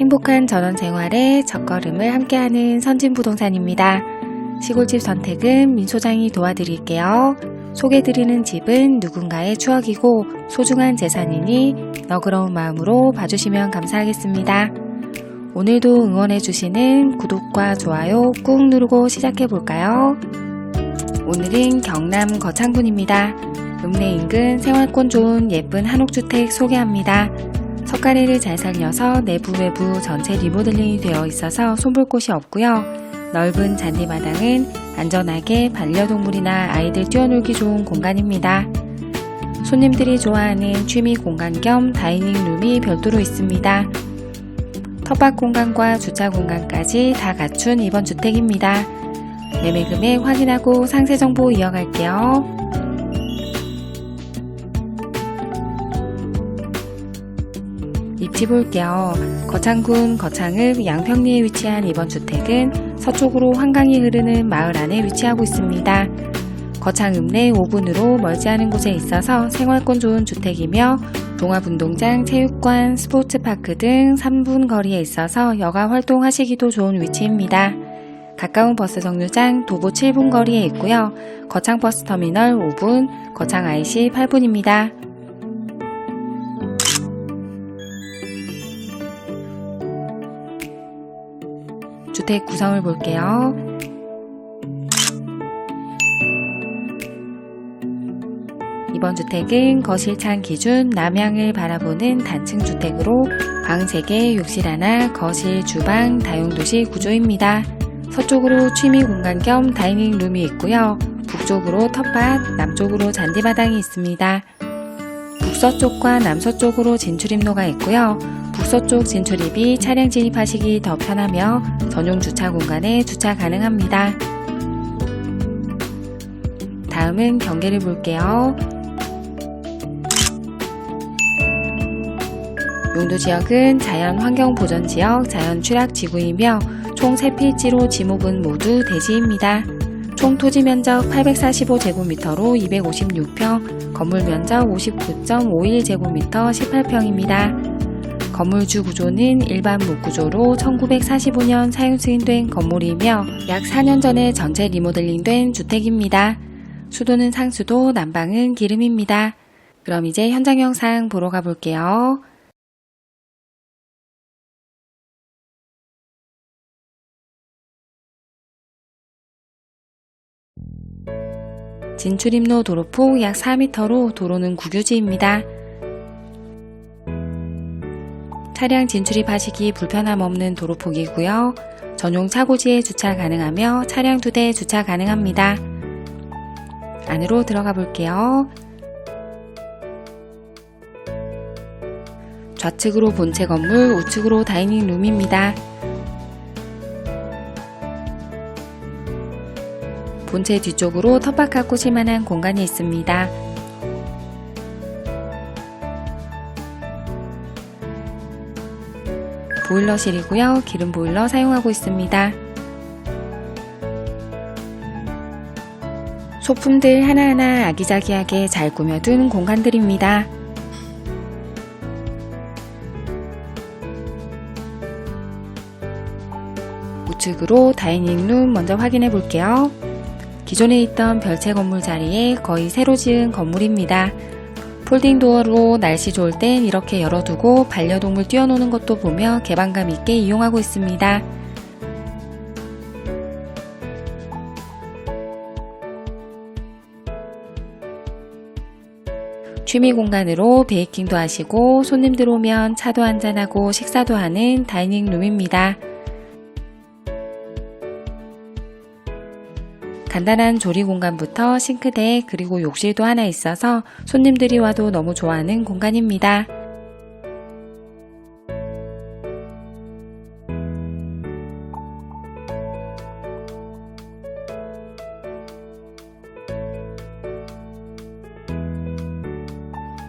행복한 전원 생활의 첫걸음을 함께하는 선진부동산입니다. 시골집 선택은 민 소장이 도와드릴게요. 소개드리는 집은 누군가의 추억이고 소중한 재산이니 너그러운 마음으로 봐주시면 감사하겠습니다. 오늘도 응원해주시는 구독과 좋아요 꾹 누르고 시작해볼까요? 오늘은 경남 거창군입니다. 읍내 인근 생활권 좋은 예쁜 한옥주택 소개합니다. 석가래를 잘 살려서 내부 외부 전체 리모델링이 되어 있어서 손볼 곳이 없고요. 넓은 잔디마당은 안전하게 반려동물이나 아이들 뛰어놀기 좋은 공간입니다. 손님들이 좋아하는 취미 공간 겸 다이닝 룸이 별도로 있습니다. 텃밭 공간과 주차 공간까지 다 갖춘 이번 주택입니다. 매매 금액 확인하고 상세 정보 이어갈게요. 입지 볼게요. 거창군 거창읍 양평리에 위치한 이번 주택은 서쪽으로 한강이 흐르는 마을 안에 위치하고 있습니다. 거창읍 내 5분으로 멀지 않은 곳에 있어서 생활권 좋은 주택이며 종합운동장, 체육관, 스포츠파크 등 3분 거리에 있어서 여가 활동하시기도 좋은 위치입니다. 가까운 버스 정류장 도보 7분 거리에 있고요. 거창 버스터미널 5분, 거창 IC 8분입니다. 주택 구성을 볼게요. 이번 주택은 거실창 기준 남향을 바라보는 단층 주택으로 방 3개, 욕실 하나, 거실, 주방, 다용도실 구조입니다. 서쪽으로 취미 공간 겸 다이닝 룸이 있고요. 북쪽으로 텃밭, 남쪽으로 잔디마당이 있습니다. 북서쪽과 남서쪽으로 진출입로가 있고요. 북서쪽 진출입이 차량 진입하시기 더 편하며 전용 주차 공간에 주차 가능합니다. 다음은 경계를 볼게요. 용도 지역은 자연 환경 보전 지역, 자연 취락 지구이며 총 3필지로 지목은 모두 대지입니다. 총 토지 면적 845제곱미터로 256평, 건물 면적 59.51제곱미터 18평입니다. 건물주 구조는 일반 목구조로 1945년 사용 승인된 건물이며 약 4년 전에 전체 리모델링된 주택입니다. 수도는 상수도, 난방은 기름입니다. 그럼 이제 현장 영상 보러 가볼게요. 진출입로 도로폭 약 4m로 도로는 국유지입니다. 차량 진출입하시기 불편함 없는 도로폭이고요. 전용 차고지에 주차 가능하며 차량 2대 주차 가능합니다. 안으로 들어가 볼게요. 좌측으로 본체 건물, 우측으로 다이닝 룸입니다. 본체 뒤쪽으로 텃밭 갖고 쉴만한 공간이 있습니다. 보일러실이고요. 기름 보일러 사용하고 있습니다. 소품들 하나하나 아기자기하게 잘 꾸며둔 공간들입니다. 우측으로 다이닝룸 먼저 확인해 볼게요. 기존에 있던 별채 건물 자리에 거의 새로 지은 건물입니다. 폴딩 도어로 날씨 좋을 땐 이렇게 열어두고 반려동물 뛰어노는 것도 보며 개방감 있게 이용하고 있습니다. 취미 공간으로 베이킹도 하시고 손님 들 오면 차도 한잔하고 식사도 하는 다이닝 룸입니다. 간단한 조리 공간부터 싱크대 그리고 욕실도 하나 있어서 손님들이 와도 너무 좋아하는 공간입니다.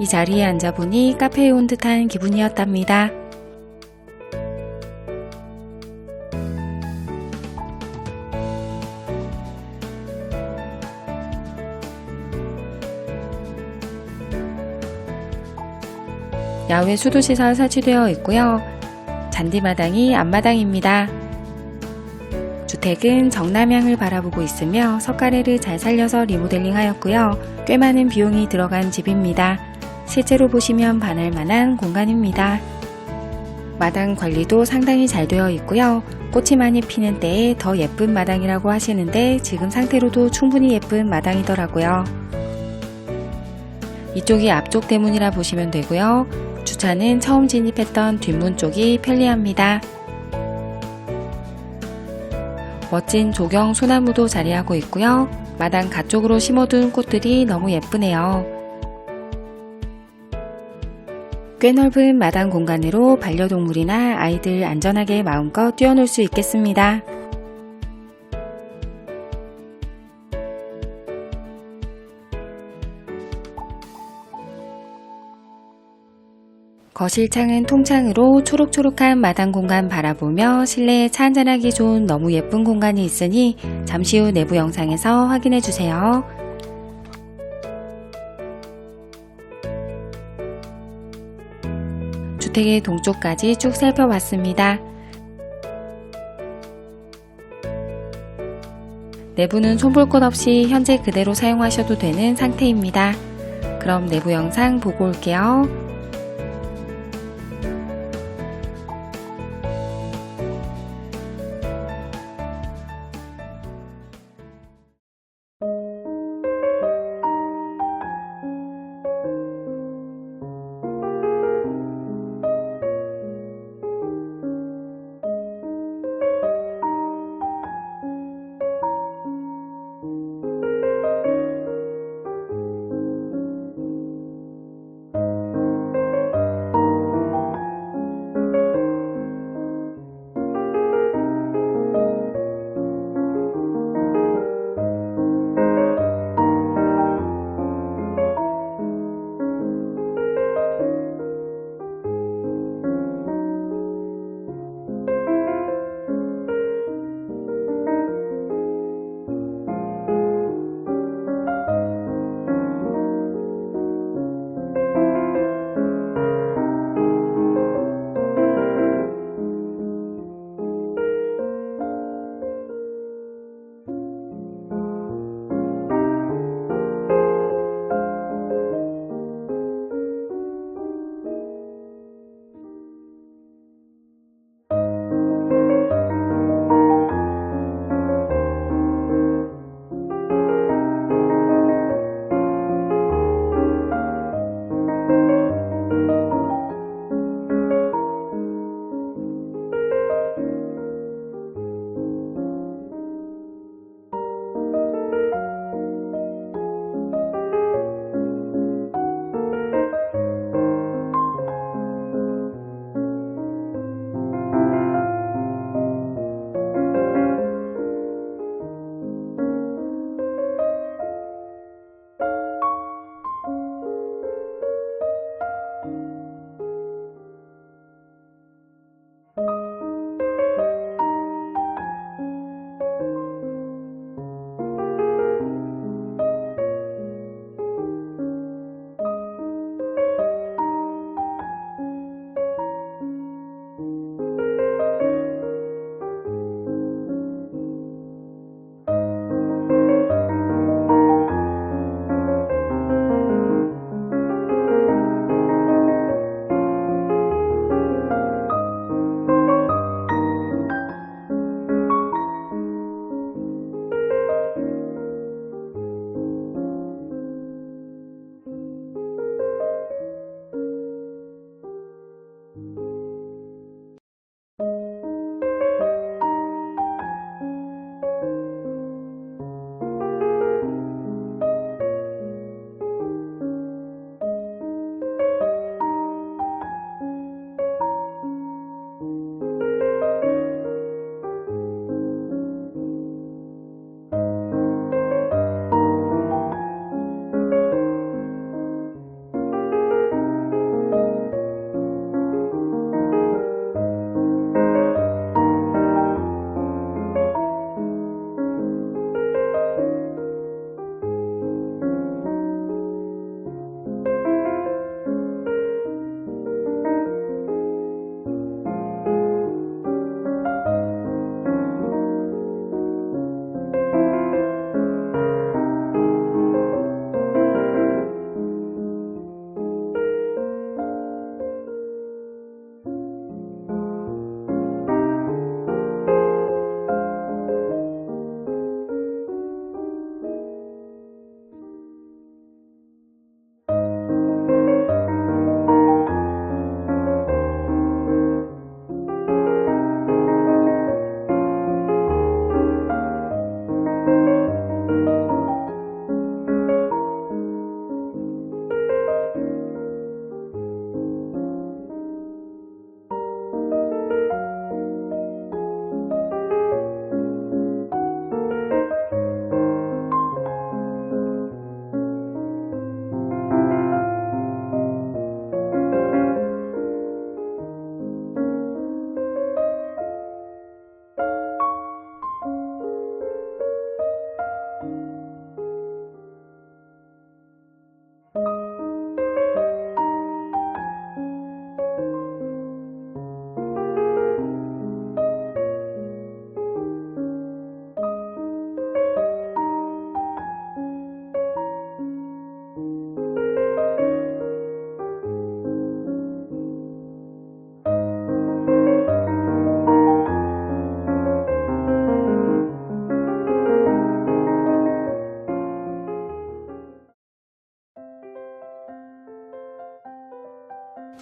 이 자리에 앉아보니 카페에 온 듯한 기분이었답니다. 야외 수도시설 설치되어 있고요. 잔디마당이 앞마당입니다. 주택은 정남향을 바라보고 있으며 석가래를 잘 살려서 리모델링 하였고요. 꽤 많은 비용이 들어간 집입니다. 실제로 보시면 반할 만한 공간입니다. 마당 관리도 상당히 잘 되어 있고요. 꽃이 많이 피는 때에 더 예쁜 마당이라고 하시는데 지금 상태로도 충분히 예쁜 마당이더라고요. 이쪽이 앞쪽 대문이라 보시면 되고요. 주차는 처음 진입했던 뒷문 쪽이 편리합니다. 멋진 조경 소나무도 자리하고 있고요. 마당 가쪽으로 심어둔 꽃들이 너무 예쁘네요. 꽤 넓은 마당 공간으로 반려동물이나 아이들 안전하게 마음껏 뛰어놀 수 있겠습니다. 거실 창은 통창으로 초록초록한 마당 공간 바라보며 실내에 차 한잔하기 좋은 너무 예쁜 공간이 있으니 잠시 후 내부 영상에서 확인해 주세요. 주택의 동쪽까지 쭉 살펴봤습니다. 내부는 손볼 것 없이 현재 그대로 사용하셔도 되는 상태입니다. 그럼 내부 영상 보고 올게요.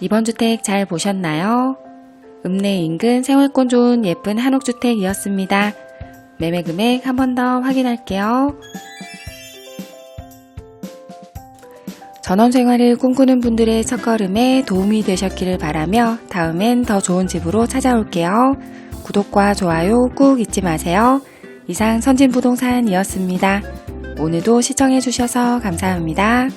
이번 주택 잘 보셨나요? 읍내 인근 생활권 좋은 예쁜 한옥주택이었습니다. 매매 금액 한 번 더 확인할게요. 전원 생활을 꿈꾸는 분들의 첫걸음에 도움이 되셨기를 바라며 다음엔 더 좋은 집으로 찾아올게요. 구독과 좋아요 꾹 잊지 마세요. 이상 선진부동산이었습니다. 오늘도 시청해주셔서 감사합니다.